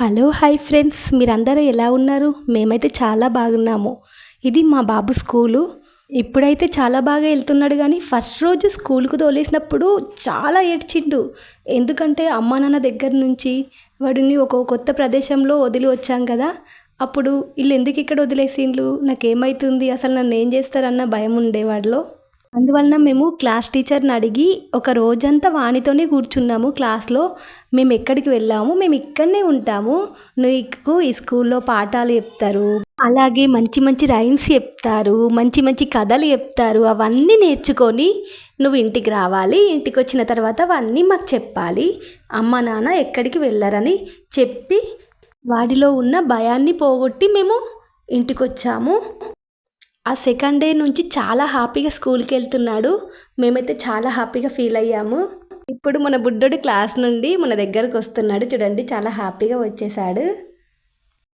Hello hi friends. మీరందరూ ఎలా ఉన్నారు? మేమైతే చాలా బాగున్నాము. ఇది మా బాబు స్కూలు. ఇప్పుడైతే చాలా బాగా వెళ్తున్నాడు కానీ ఫస్ట్ రోజు స్కూల్కు తోలేసినప్పుడు చాలా ఏడ్చిండు. ఎందుకంటే అమ్మ నాన్న దగ్గర నుంచి వాడిని ఒక కొత్త ప్రదేశంలో వదిలి వచ్చాం కదా. అప్పుడు వీళ్ళు ఎందుకు ఇక్కడ వదిలేసిండ్లు? నాకేమవుతుంది అసలు నన్ను ఏం చేస్తారన్న భయం ఉండే వాడిలో అందువలన మేము క్లాస్ టీచర్ని అడిగి ఒక రోజంతా వానితోనే కూర్చున్నాము క్లాస్లో. మేము ఎక్కడికి వెళ్ళాము? మేము ఇక్కడనే ఉంటాము. నీకు ఈ స్కూల్లో పాఠాలు చెప్తారు. అలాగే మంచి మంచి రైమ్స్ చెప్తారు. మంచి మంచి కథలు చెప్తారు. అవన్నీ నేర్చుకొని నువ్వు ఇంటికి రావాలి. ఇంటికి వచ్చిన తర్వాత అవన్నీ మాకు చెప్పాలి. అమ్మ నాన్న ఎక్కడికి వెళ్ళరని చెప్పి వాడిలో ఉన్న భయాన్ని పోగొట్టి మేము ఇంటికి వచ్చాము ఆ సెకండ్ డే నుంచి చాలా హ్యాపీగా స్కూల్కి వెళ్తున్నాడు. మేమైతే చాలా హ్యాపీగా ఫీల్ అయ్యాము. ఇప్పుడు మన బుడ్డోడు క్లాస్ నుండి మన దగ్గరకు వస్తున్నాడు. చూడండి చాలా హ్యాపీగా వచ్చేసాడు.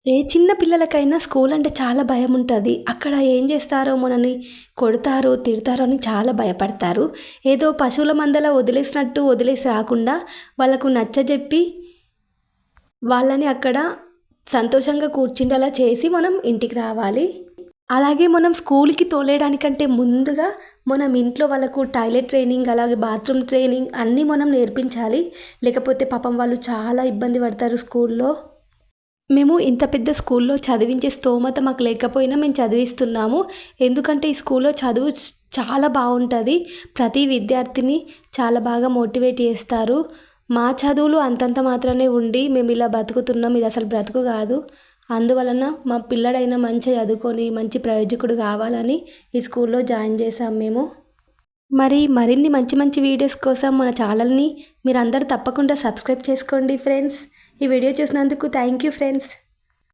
ఏ చిన్న పిల్లలకైనా స్కూల్ అంటే చాలా భయం ఉంటుంది. అక్కడ ఏం చేస్తారో మనని కొడతారో తిడతారో అని చాలా భయపడతారు. ఏదో పశువుల మందల వదిలేసినట్టు వదిలేసి రాకుండా వాళ్ళకు నచ్చజెప్పి వాళ్ళని అక్కడ సంతోషంగా కూర్చుండేలా చేసి మనం ఇంటికి రావాలి. అలాగే మనం స్కూల్కి తోలేయడానికంటే ముందుగా మనం ఇంట్లో వాళ్ళకు టాయిలెట్ ట్రైనింగ్ అలాగే బాత్రూమ్ ట్రైనింగ్ అన్నీ మనం నేర్పించాలి. లేకపోతే పాపం వాళ్ళు చాలా ఇబ్బంది పడతారు స్కూల్లో. మేము ఇంత పెద్ద స్కూల్లో చదివించే స్తోమత మాకు లేకపోయినా మేము చదివిస్తున్నాము. ఎందుకంటే ఈ స్కూల్లో చదువు చాలా బాగుంటుంది. ప్రతి విద్యార్థిని చాలా బాగా మోటివేట్ చేస్తారు. మా చదువులు అంతంత మాత్రమే ఉండి మేము ఇలా బతుకుతున్నాం. ఇది అసలు బ్రతుకు కాదు. అందువలన మా పిల్లడైనా మంచిగా చదువుకొని మంచి ప్రయోజకుడు కావాలని ఈ స్కూల్లో జాయిన్ చేసాం మేము. మరి మరిన్ని మంచి మంచి వీడియోస్ కోసం మన ఛానల్ని మీరు అందరూ తప్పకుండా సబ్స్క్రైబ్ చేసుకోండి ఫ్రెండ్స్. ఈ వీడియో చూసినందుకు థ్యాంక్ యూ ఫ్రెండ్స్.